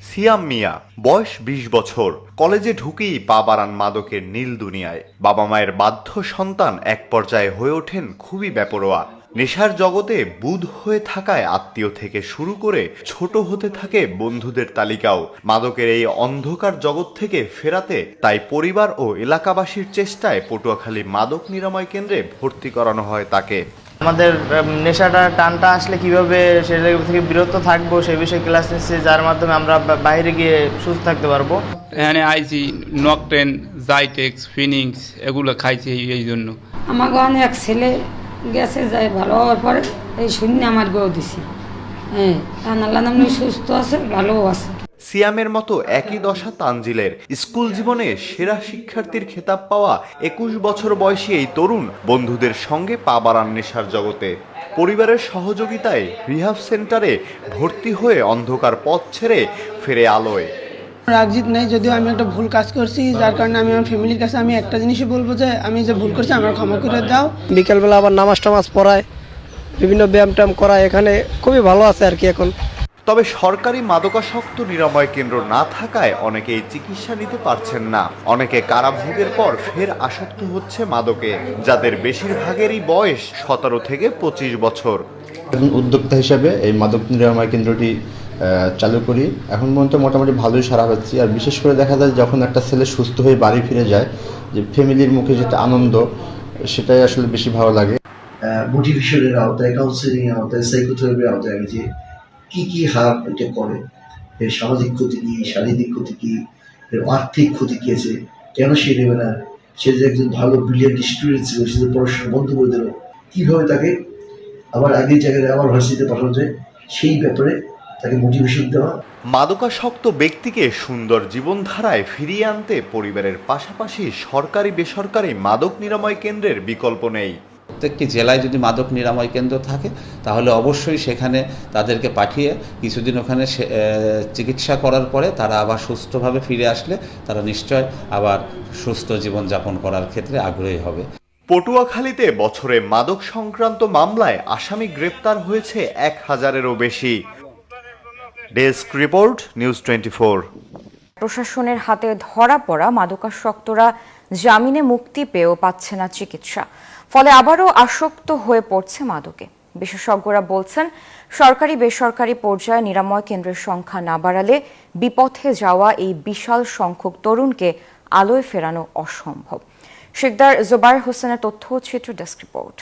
সিয়াম মিয়া, বয়স বিশ বছর, কলেজে ঢুকেই পা বাড়ান মাদকের নীল দুনিয়ায়। বাবা মায়ের বাধ্য সন্তান এক পর্যায়ে হয়ে ওঠেন খুবই বেপরোয়া। নেশার জগতে বুধ হয়ে থাকায় আত্মীয় থেকে শুরু করে ছোট হতে থাকে বন্ধুদের তালিকাও। মাদকের এই অন্ধকার জগৎ থেকে ফেরাতে তাই পরিবার ও এলাকাবাসীর চেষ্টায় পটুয়াখালী মাদক নিরাময় কেন্দ্রে ভর্তি করানো হয় তাকে। আমাদের নেশাটা টানটা আসলে কীভাবে সেটা থেকে বিরত থাকব সেই বিষয়ে ক্লাস নিচ্ছি যার মাধ্যমে আমরা বাইরে গিয়ে সুস্থ থাকতে পারব। এখানে আইছি নকটেন জাইটেক্স ফিনিক্স এগুলো খাইছি এই- জন্য। আমাকে অনেক ছেলে গেছে যাই ভালো হওয়ার পরে এই শূন্য আমার গো দিছি। হ্যাঁ আল্লাহ নামনি সুস্থ আছে ভালোও আছে। সিয়ামের মতো একই দশা তানজিলের। স্কুল জীবনে সেরা শিক্ষার্থীর খেতাব পাওয়া একুশ বছর বয়সী এই তরুণ বন্ধুদের সঙ্গে পা বাড়ান নেশার জগতে। পরিবারের সহযোগিতায় রিহাব সেন্টারে ভর্তি হয়ে অন্ধকার পথ ছেড়ে ফেরে আলোয়। রাগজিৎ নেই যদিও আমি একটা ভুল কাজ করছি যার কারণে আমি আমার ফ্যামিলির কাছে আমি একটা জিনিসই বলব যে আমি যে ভুল করছি আমার ক্ষমা করে দাও। বিকেলবেলা আবার নামাজ টামাজ পড়ায় বিভিন্ন ব্যায়াম ট্যায়াম করায় এখানে খুবই ভালো আছে আর কি এখন। তবে সরকারি মাদকাসক্ত নিরাময় কেন্দ্র না থাকায় অনেকেই চিকিৎসা নিতে পারছেন না। অনেকে কারাভোগের পর ফের আসক্ত হচ্ছে মাদকে যাদের বেশিরভাগেরই বয়স সতেরো থেকে পঁচিশ বছর। একজন উদ্যোক্তা হিসাবে এই মাদক নিরাময় কেন্দ্রটি চালু করি। এখন পর্যন্ত মোটামুটি ভালোই সারা পাচ্ছি। আর বিশেষ করে দেখা যায় যখন একটা ছেলে সুস্থ হয়ে বাড়ি ফিরে যায় যে ফ্যামিলির মুখে যেটা আনন্দ সেটাই আসলে বেশি ভালো লাগে। মোটিভেশনের আওতায় কাউন্সিলিং এর আওতায় সাইকোথেরাপির আওতায় আমি যে কি কি হার এটা করে? এর সামাজিক ক্ষতি কি, শারীরিক ক্ষতি কি, এর আর্থিক ক্ষতি কি আছে? কেন সে নেবে না? সে যে একজন ভালো ব্রিলিয়ান্ট স্টুডেন্ট ছিল, সে পড়াশোনা বন্ধ করে দিল, কীভাবে তাকে আবার আগের জায়গায় আবার ভার্সিটিতে পাঠানো যায়? সেই ব্যাপারে তাকে মোটিভেশন দেওয়া। মাদকাসক্ত ব্যক্তিকে সুন্দর জীবনধারায় ফিরিয়ে আনতে পরিবারের পাশাপাশি সরকারি বেসরকারি মাদক নিরাময় কেন্দ্রের বিকল্প নেই। প্রত্যেকটি জেলায় যদি মাদক নিরাময় কেন্দ্র থাকে তাহলে অবশ্যই সেখানে তাদেরকে পাঠিয়ে কিছুদিন ওখানে চিকিৎসা করার পরে তারা আবার সুস্থভাবে ফিরে আসলে তারা নিশ্চয় আবার সুস্থ জীবনযাপন করার ক্ষেত্রে আগ্রহী হবে। পটুয়াখালীতে বছরে মাদক সংক্রান্ত মামলায় আসামি গ্রেপ্তার হয়েছে এক হাজারেরও বেশি। ডেস্ক রিপোর্ট নিউজ টোয়েন্টি প্রশাসনের হাতে ধরা পড়া মাদকাসক্তরা জামিনে মুক্তি পেয়েও পাচ্ছে না চিকিৎসা। ফলে আবারও আসক্ত হয়ে পড়ছে মাদকে। বিশেষজ্ঞরা বলছেন, সরকারি বেসরকারি পর্যায়ে নিরাময় কেন্দ্রের সংখ্যা না বাড়ালে বিপথে যাওয়া এই বিশাল সংখ্যক তরুণকে আলোয় ফেরানো অসম্ভব। শেখদার জোবায়ের হোসেনের তথ্য চিত্র ডেস্ক রিপোর্ট।